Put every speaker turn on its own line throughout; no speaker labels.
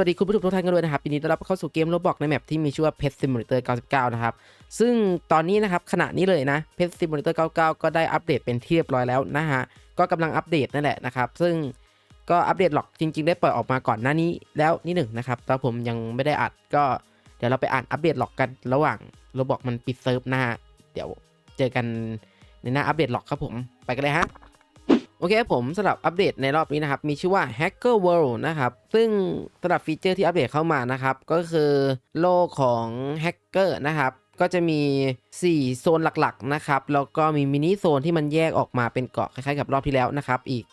วัสดีคุณผู้ชมทุกท่านกันด้วยนะครับยินดีต้อนรับเข้าสู่เกมโรบอกในแมปที่มีชื่อว่า Pet Simulator 99 นะครับ ซึ่งตอนนี้นะครับขณะนี้เลยนะ Pet Simulator 99 ก็ได้อัปเดตเป็นที่เรียบร้อยแล้วนะฮะ ก็กำลังอัปเดตนั่นแหละนะครับ ซึ่งก็อัปเดตหรอกจริง ๆ ได้ปล่อยออกมาก่อนหน้านี้แล้วนิดหนึ่งนะครับแต่ผมยังไม่ได้อัดก็เดี๋ยวเราไปอ่านอัปเดตหรอกกันระหว่างโรบอกมันปิดเซิร์ฟนะฮะเดี๋ยวเจอกันในหน้าอัปเดตหรอกครับผมไปกันเลยฮะ โอเคผมสำหรับอัปเดตในรอบนี้นะครับ มีชื่อว่า Hacker World นะครับ ซึ่งสำหรับฟีเจอร์ที่อัปเดตเข้ามานะครับ ก็คือโลกของแฮกเกอร์นะครับ ก็จะมี 4 โซนหลักๆนะครับ แล้วก็มีมินิโซนที่มันแยกออกมาเป็นเกาะคล้ายๆกับรอบที่แล้วนะครับ อีก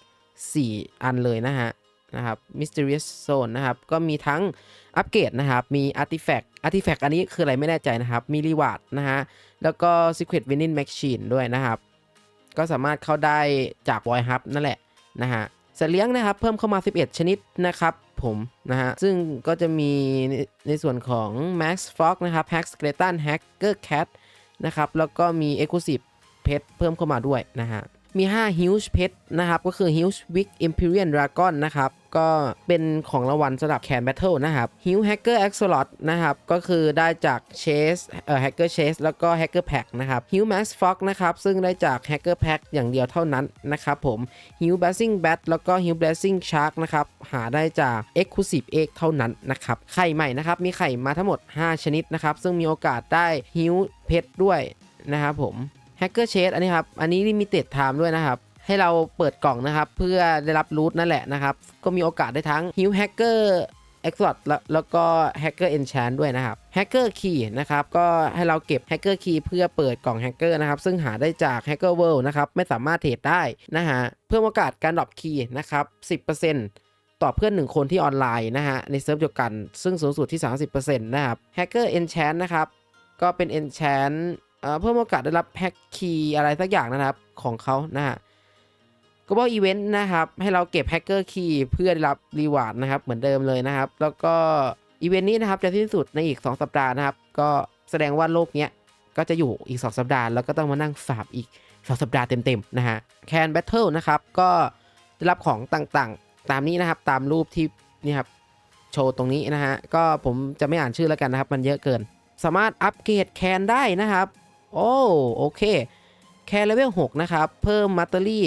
4 อันเลยนะฮะนะครับ Mysterious Zone นะครับ ก็มีทั้งอัปเกรดนะครับ มี Artifact Artifact อันนี้คืออะไรไม่แน่ใจนะครับ มี Reward นะฮะ แล้วก็ Secret Winning Machine ด้วยนะครับ ก็สามารถเข้าได้จาก Void Hub นั่นแหละนะฮะสัตว์เลี้ยงนะครับเพิ่มเข้ามา 11 ชนิดนะครับผมนะฮะซึ่งก็จะมีในในส่วนของ Max Fox นะครับ Hack Skeleton Hacker Cat นะครับแล้วก็มี Exclusive Pet เพิ่มเข้ามาด้วยนะฮะ มี 5 Huge Pet นะครับ ก็คือ Huge Big Imperial Dragon นะครับ ก็เป็นของรางวัลสำหรับแคน Battle นะครับ Huge Hacker Axolot นะครับ ก็คือได้จาก Chase เอ่อ Hacker Chase แล้วก็ Hacker Pack นะครับ Huge Max Fox นะครับ ซึ่งได้จาก Hacker Pack อย่างเดียวเท่านั้นนะครับผม Huge Blessing Bat แล้วก็ Huge Blessing Shark นะครับ หาได้จาก Exclusive Egg เท่านั้นนะครับ ไข่ใหม่นะครับ มีไข่มาทั้งหมด 5 ชนิดนะครับ ซึ่งมีโอกาสได้ Huge Pet ด้วยนะครับผม Hacker Chase อันนี้ครับอันนี้ Limited Time ด้วยนะครับให้เราเปิดกล่องนะครับ เพื่อได้รับรูทนั่นแหละนะครับ ก็มีโอกาสได้ทั้ง Hill Hacker e x o t แล้วแล้วก็ Hacker Enchant ด้วยนะครับ Hacker Key นะครับก็ให้เราเก็บ Hacker Key เพื่อเปิดกล่อง Hacker นะครับ ซึ่งหาได้จาก Hacker World นะครับ ไม่สามารถเทรดได้นะฮะเพิ่มโอกาสการดรอปคีย์นะครับ10%ต่อเพื่อน 1 คนที่ออนไลน์นะฮะ ในเซิร์ฟเดียวกัน ซึ่งสูงสุดที่ 30%นะครับ Hacker Enchant นะครับ ก็เป็น Enchant เพิ่มโอกาสได้รับแพ็กคีย์อะไรสักอย่างนะครับของเขานะฮะ global event นะครับให้เราเก็บ hacker key เพื่อได้รับรีวาร์ดนะครับเหมือนเดิมเลยนะครับ แล้วก็อีเวนต์นี้นะครับจะสิ้นสุดในอีก 2 สัปดาห์นะครับ ก็แสดงว่าโลกเนี้ยก็จะอยู่อีก 2 สัปดาห์ แล้วก็ต้องมานั่งสาบอีก 2 สัปดาห์เต็มๆนะฮะ can battle นะครับก็ได้รับของต่างๆ ตามนี้นะครับตามรูปที่นี่ครับโชว์ตรงนี้นะฮะก็ผมจะไม่อ่านชื่อแล้วกันนะครับ มันเยอะเกิน สามารถอัปเกรดแคนได้นะครับ โอ้โอเค แคนเลเวล6นะครับ เพิ่มมัตเตอรี่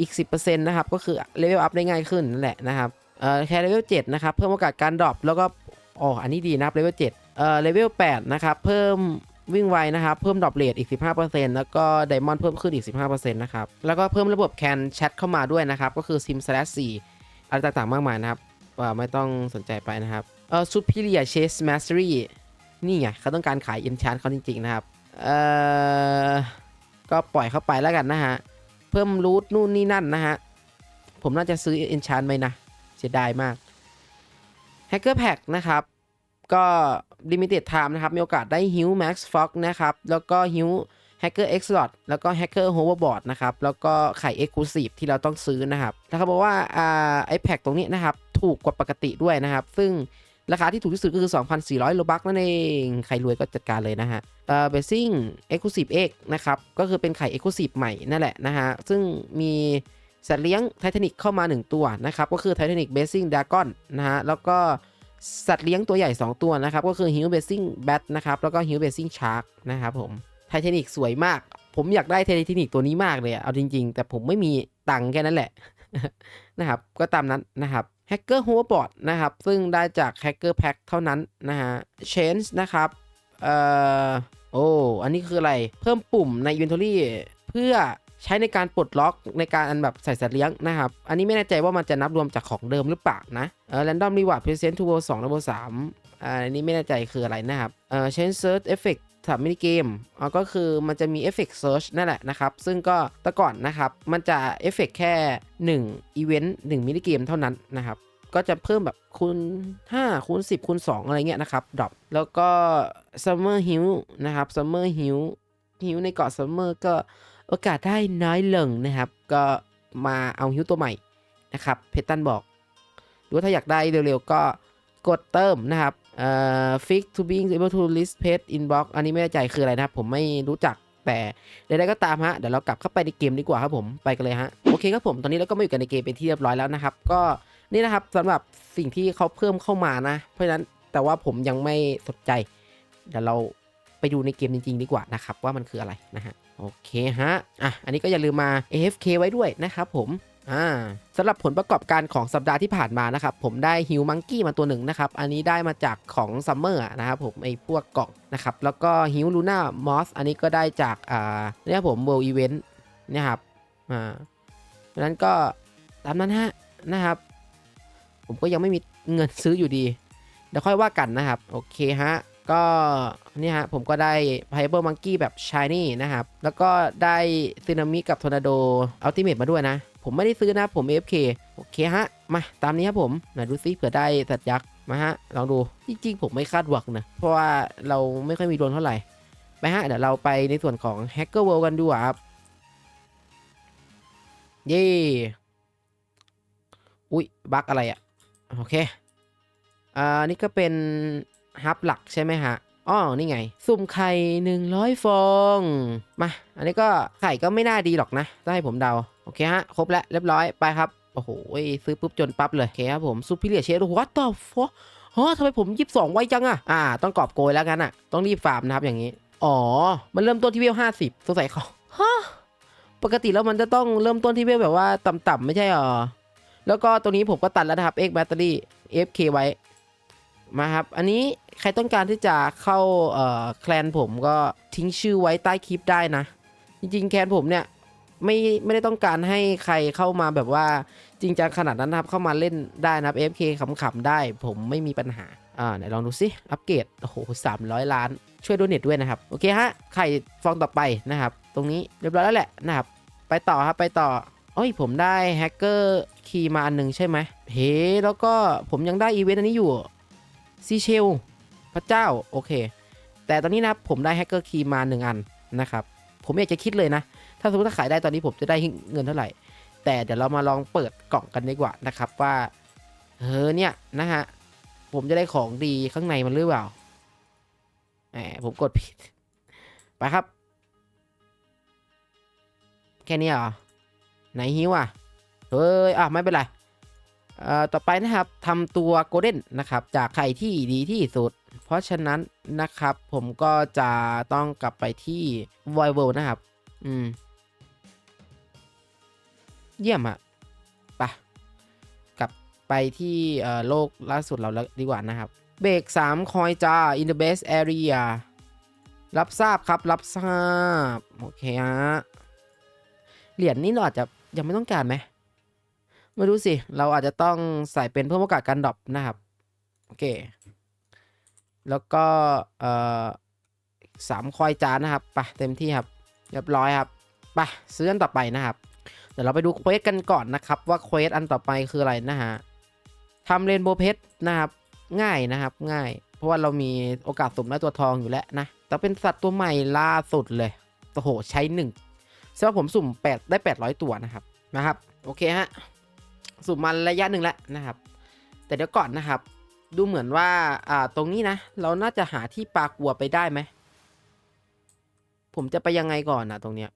อีก 10%นะครับ ก็คือเลเวลอัพได้ง่ายขึ้นนั่นแหละนะครับเอ่อแคนเลเวล7นะครับ เพิ่มโอกาสการดรอปแล้วก็อ๋ออันนี้ดีนะเลเวล7เอ่อเลเวล8นะครับ เพิ่มวิ่งไวนะครับ เพิ่มดรอปเรทอีก 15%แล้วก็ไดมอนด์เพิ่มขึ้นอีก 15%นะครับ แล้วก็เพิ่มระบบแคนแชทเข้ามาด้วยนะครับ ก็คือ sim slash 4อะไรต่างๆมากมายนะครับว่าไม่ต้องสนใจไปนะครับ เอ่อ superior chase mastery นี่ไงเขาต้องการขาย enchant เขาจริง ๆ นะครับ เอ่อก็ปล่อยเข้าไปแล้วกันนะฮะ เพิ่มรูทนู่นนี่นั่นนะฮะ ผมน่าจะซื้อ enchant ไหมนะ เสียดายมาก Hacker Pack นะครับ ก็ limited time นะครับ มีโอกาสได้ Hill Max Fox นะครับ แล้วก็ Hill Hacker X Slot แล้วก็ Hacker Hoverboard นะครับ แล้วก็ไข่ Exclusive ที่เราต้องซื้อนะครับแล้วเขาบอกว่าอ่าไอแพ็กตรงนี้นะครับ ถูกกว่าปกติด้วยนะครับ ซึ่ง ราคาที่ถูกที่สุดก็คือ 2,400โลบักนั่นเอง ใครรวยก็จัดการเลยนะฮะเอ่อเบสซิ่งเอ็กซ์คลูซีฟเอ็กนะครับ ก็คือเป็นไข่เอ็กซ์คลูซีฟใหม่นั่นแหละนะฮะ ซึ่งมีสัตว์เลี้ยงไททานิกเข้ามา 1 ตัวนะครับ ก็คือไททานิกเบสซิ่งดากอนนะฮะ แล้วก็สัตว์เลี้ยงตัวใหญ่ 2 ตัวนะครับ ก็คือฮิวเบสซิ่งแบทนะครับ แล้วก็ฮิวเบสซิ่งชาร์กนะครับผม ไททานิกสวยมาก ผมอยากได้ไททานิกตัวนี้มากเลยอะเอาจริง ๆ แต่ผมไม่มีตังค์แค่นั้นแหละ นะครับก็ตามนั้นนะครับ Hacker Hoverboard นะครับซึ่งได้จาก Hacker Pack เท่านั้นนะฮะ Change นะครับเอ่อโอ้อันนี้คืออะไรเพิ่มปุ่มใน Inventory เพื่อใช้ในการปลดล็อกในการอันแบบใส่สัตว์เลี้ยงนะครับ อันนี้ไม่แน่ใจว่ามันจะนับรวมจากของเดิมหรือเปล่านะเอ่อ Random Reward Present to World 2และ World 3อันนี้ไม่แน่ใจคืออะไรนะครับเอ่อ Change Search Effect สามมินิเกมอ๋อก็คือมันจะมีเอฟเฟกต์เซิร์ชนั่นแหละนะครับ ซึ่งก็แต่ก่อนนะครับมันจะเอฟเฟกแค่1อีเวนต์1มินิเกมเท่านั้นนะครับก็จะเพิ่มแบบคูณ5คูณ10คูณ2 อะไรเงี้ยนะครับดรอปแล้วก็ Summer Hill นะครับ Summer Hill Hill ในเกาะ Summer ก็โอกาสได้น้อยลงนะครับ ก็มาเอาฮิวตัวใหม่นะครับ เพตันบอกหรือถ้าอยากได้เร็วๆ ก็กดเติมนะครับ เอ่อ fix to being able to list page inbox อันนี้ไม่แน่ใจคืออะไรนะครับ ผมไม่รู้จักแต่ใดๆก็ตามฮะ เดี๋ยวเรากลับเข้าไปในเกมดีกว่าครับผม ไปกันเลยฮะ โอเคครับผม ตอนนี้เราก็มาอยู่กันในเกมเป็นที่เรียบร้อยแล้วนะครับ ก็นี่นะครับสำหรับสิ่งที่เขาเพิ่มเข้ามานะ เพราะฉะนั้นแต่ว่าผมยังไม่สนใจ เดี๋ยวเราไปดูในเกมจริง ๆ ดีกว่านะครับว่ามันคืออะไรนะฮะ โอเคฮะ อะ อันนี้ก็อย่าลืมมา AFK ไว้ด้วยนะครับผม อ่าสำหรับผลประกอบการของสัปดาห์ที่ผ่านมานะครับ ผมได้ฮิวมังกี้มาตัวหนึ่งนะครับ อันนี้ได้มาจากของซัมเมอร์นะครับผมไอพวกกล่องนะครับ แล้วก็ฮิวลูน่ามอสอันนี้ก็ได้จากอ่าเนี่ยผมเวิลด์อีเวนต์เนี่ยครับอ่าเพราะฉะนั้นก็ตามนั้นฮะนะครับ ผมก็ยังไม่มีเงินซื้ออยู่ดีเดี๋ยวค่อยว่ากันนะครับ โอเคฮะก็นี่ฮะผมก็ได้ p i เ e r Monkey แบบ Shiny นะครับ แล้วก็ได้ซึนามิกับทอร์นาโดอัลติเม e มาด้วยนะ ผมไม่ได้ซื้อนะผม AFK โอเคฮะ มาตามนี้ครับผมไหนดูซิเผื่อได้สัตว์ยักษ์มาฮะ ลองดู จริงๆ ผมไม่คาดหวังนะ เพราะว่าเราไม่ค่อยมีดวงเท่าไหร่ ไปฮะ เดี๋ยวเราไปในส่วนของ Hacker World กันดูอะครับ เย่อุ๊ยบั๊กอะไรอะ โอเค อ่า นี่ก็เป็นฮับหลักใช่ไหมฮะอ๋อ นี่ไง สุ่มไข่ 100 ฟอง มา อันนี้ก็ไข่ก็ไม่น่าดีหรอกนะ ถ้าให้ผมเดา โอเคฮะ ครบแล้วเรียบร้อยไปครับ โอ้โห ซื้อปุ๊บจนปั๊บเลยโอเคครับผมซูพิเลียเชฟวัตต่อฟอฮะทำไมผมยีิบสองไวจังอะอ่า ต้องกอบโกยแล้วกันอะต้องรีบฟาร์มนะครับอย่างนี้ อ๋อ มันเริ่มต้นที่เวลห้าสิบสงสัยเขาฮะปกติแล้วมันจะต้องเริ่มต้นที่เวลแบบว่าต่ำๆไม่ใช่หรอ แล้วก็ตัวนี้ผมก็ตัดแล้วนะครับ X Battery FK ไว้ มาครับ อันนี้ใครต้องการที่จะเข้าเอ่อแคลนผมก็ทิ้งชื่อไว้ใต้คลิปได้นะ จริงๆ แคลนผมเนี่ย ไม่ไม่ได้ต้องการให้ใครเข้ามาแบบว่าจริงจังขนาดนั้นนะครับ เข้ามาเล่นได้นะครับ FK ขำๆได้ ผมไม่มีปัญหาอ่าไหนลองดูสิอัปเกรดโอ้โหสามร้อยล้าน ช่วยโดเนทด้วยนะครับ โอเคฮะ ไข่ฟองต่อไปนะครับ ตรงนี้เรียบร้อยแล้วแหละนะครับ ไปต่อครับ ไปต่อโอ้ยผมได้แฮกเกอร์คีย์มาอันหนึ่งใช่ไหมเฮ้แล้วก็ผมยังได้อีเวนต์อันนี้อยู่ซีเชลพระเจ้าโอเค แต่ตอนนี้นะผมได้แฮกเกอร์คีย์มาหนึ่งอันนะครับ ผมอยากจะคิดเลยนะ ถ้าสมมติถ้าขายได้ตอนนี้ผมจะได้เงินเท่าไหร่ แต่เดี๋ยวเรามาลองเปิดกล่องกันดีกว่านะครับว่าเออเนี่ยนะฮะผมจะได้ของดีข้างในมันหรือเปล่าแหมผมกดผิด ไปครับ แค่นี้เหรอ ไหนหิวอะ เฮ้ย อะ ไม่เป็นไรเอ่อต่อไปนะครับทำตัวโกลเด้นนะครับ จากไข่ที่ดีที่สุด เพราะฉะนั้นนะครับ ผมก็จะต้องกลับไปที่ไวอยเวลนะครับ อืม เยี่ยมอะไปะกลับไปที่โลกล่าสุดเราแล้วดีกว่านะครับเบรก3คอยจ้า in the best area รับทราบครับรับทราบ โอเคฮะ เหรียญนี่เราอาจจะยังไม่ต้องการไหมไม่รู้สิ เราอาจจะต้องใส่เป็นเพิ่มโอกาสการดรอปนะครับ โอเค แล้วก็ เอ่อสามคอยจานนะครับไปเต็มที่ครับ เรียบร้อยครับไปซื้ออันต่อไปนะครับ ดี๋ยวเราไปดูเควสกันก่อนนะครับ ว่าเควสอันต่อไปคืออะไรนะฮะทำเรนโบว์เพชรนะครับง่ายนะครับง่าย เพราะว่าเรามีโอกาสสุ่มได้ตัวทองอยู่แล้วนะแต่เป็นสัตว์ตัวใหม่ล่าสุดเลยโอ้โหใช้หนึ่งซึ่งผมสุ่ม8ได้ 800 ตัวนะครับนะครับ โอเคฮะสุ่มมาระยะหนึ่งแล้วนะครับ แต่เดี๋ยวก่อนนะครับ ดูเหมือนว่าอ่าตรงนี้นะ เราน่าจะหาที่ปลากัวไปได้ไหมผมจะไปยังไงก่อนนะตรงเนี้ย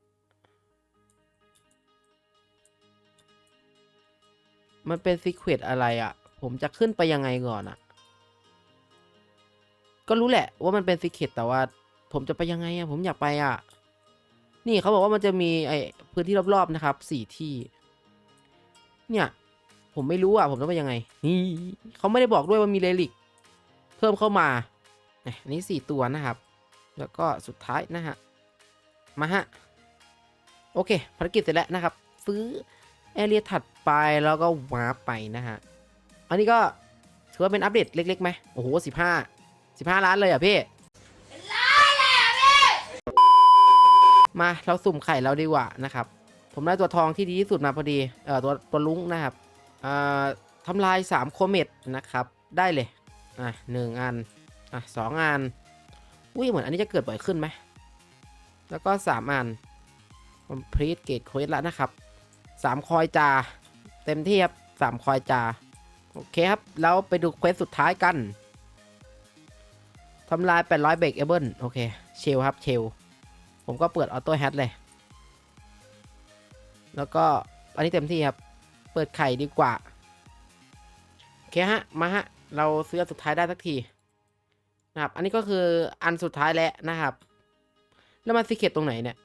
มันเป็นซีเครตอะไรอะ่ะ ผมจะขึ้นไปยังไงก่อนอะ่ะ ก็รู้แหละว่ามันเป็นซีเครตแต่ว่า ผมจะไปยังไงอะ่ะ ผมอยากไปอะ นี่เขาบอกว่ามันจะมีไอพื้นที่รอบๆนะครับสี่ที่ เนี่ย ผมไม่รู้อะ ผมต้องไปยังไง นี่เขาไม่ได้บอกด้วยว่ามีเรลิก เพิ่มเข้ามานี่ยอันนี้สี่ตัวนะครับ แล้วก็สุดท้ายนะฮะ มาฮะ โอเคภารกิจเสร็จแล้วนะครับซื้อแอเรียถัด ไปแล้วก็วาร์ปไปนะฮะ อันนี้ก็ถือว่าเป็นอัปเดตเล็กๆไหมโอ้โหสิบห้าสิบห้าล้านเลยอะพี่มาเราสุ่มไข่เราดีกว่านะครับ ผมได้ตัวทองที่ดีที่สุดมาพอดี เอ่อตัวตัวลุงนะครับอ่าทำลาย 3 โคเมตนะครับ ได้เลย อะหนึ่งอัน อะสองอัน อุ้ยเหมือนอันนี้จะเกิดบ่อยขึ้นไหม แล้วก็ 3 อัน complete gate quest แล้วนะครับ 3 คอยจา เต็มที่ครับ3คอยจาโอเคครับ แล้วไปดูเควสสุดท้ายกันทำลาย 800 เบรกเอเบิลโอเค เชลครับ เชล ผมก็เปิดออโต้แฮทเลย แล้วก็ อันนี้เต็มที่ครับ เปิดไข่ดีกว่า โอเคฮะ มาฮะ เราซื้อสุดท้ายได้สักที นะครับ อันนี้ก็คืออันสุดท้ายแล้วนะครับ แล้วมันซีเครตตรงไหนเนี่ย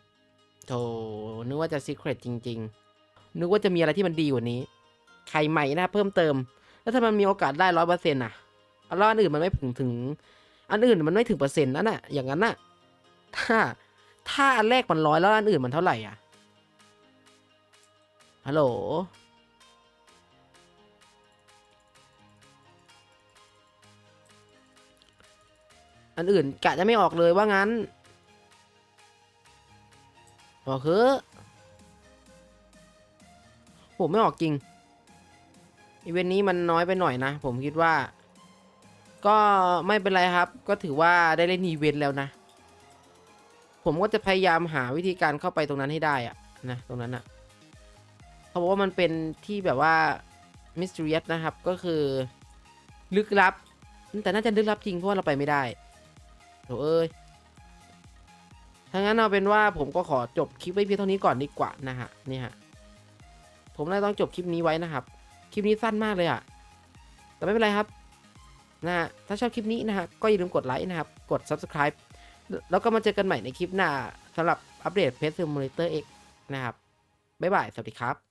โธ่นึกว่าจะซีเครตจริง ๆ นึกว่าจะมีอะไรที่มันดีกว่านี้ ไข่ใหม่นะเพิ่มเติม แล้วถ้ามันมีโอกาสได้ร้อยเปอร์เซ็นต์่ะอันอื่นมันไม่ถึงถึง อันอื่นมันไม่ถึงเปอร์เซ็นต์นั่นน่ะ อย่างนั้นน่ะ ถ้า ถ้าอันแรกมันร้อยแล้วอันอื่นมันเท่าไหร่อะ ฮัลโหล อันอื่นกะจะไม่ออกเลยว่างั้นบอกคือ ผมไม่ออกจริง อีเวนต์นี้มันน้อยไปหน่อยนะ ผมคิดว่า ก็ไม่เป็นไรครับ ก็ถือว่าได้เล่นอีเวนต์แล้วนะ ผมก็จะพยายามหาวิธีการเข้าไปตรงนั้นให้ได้อะนะตรงนั้นอะเขาบอกว่ามันเป็นที่แบบว่ามิส t รี o u s นะครับ ก็คือลึกลับ แต่น่าจะลึกลับจริงเพราะว่าเราไปไม่ได้โถเอ้ยถ้างั้นเอาเป็นว่าผมก็ขอจบคลิปไว้เพียงเท่านี้ก่อนดีกว่านะฮะ นี่ฮะ ผมเลยต้องจบคลิปนี้ไว้นะครับ คลิปนี้สั้นมากเลยอะแต่ไม่เป็นไรครับนะฮะถ้าชอบคลิปนี้นะฮะก็อย่าลืมกดไลค์นะครับ กด subscribe แล้วก็มาเจอกันใหม่ในคลิปหน้าสำหรับอัปเดต Pet Simulator X นะครับ บ๊ายบาย สวัสดีครับ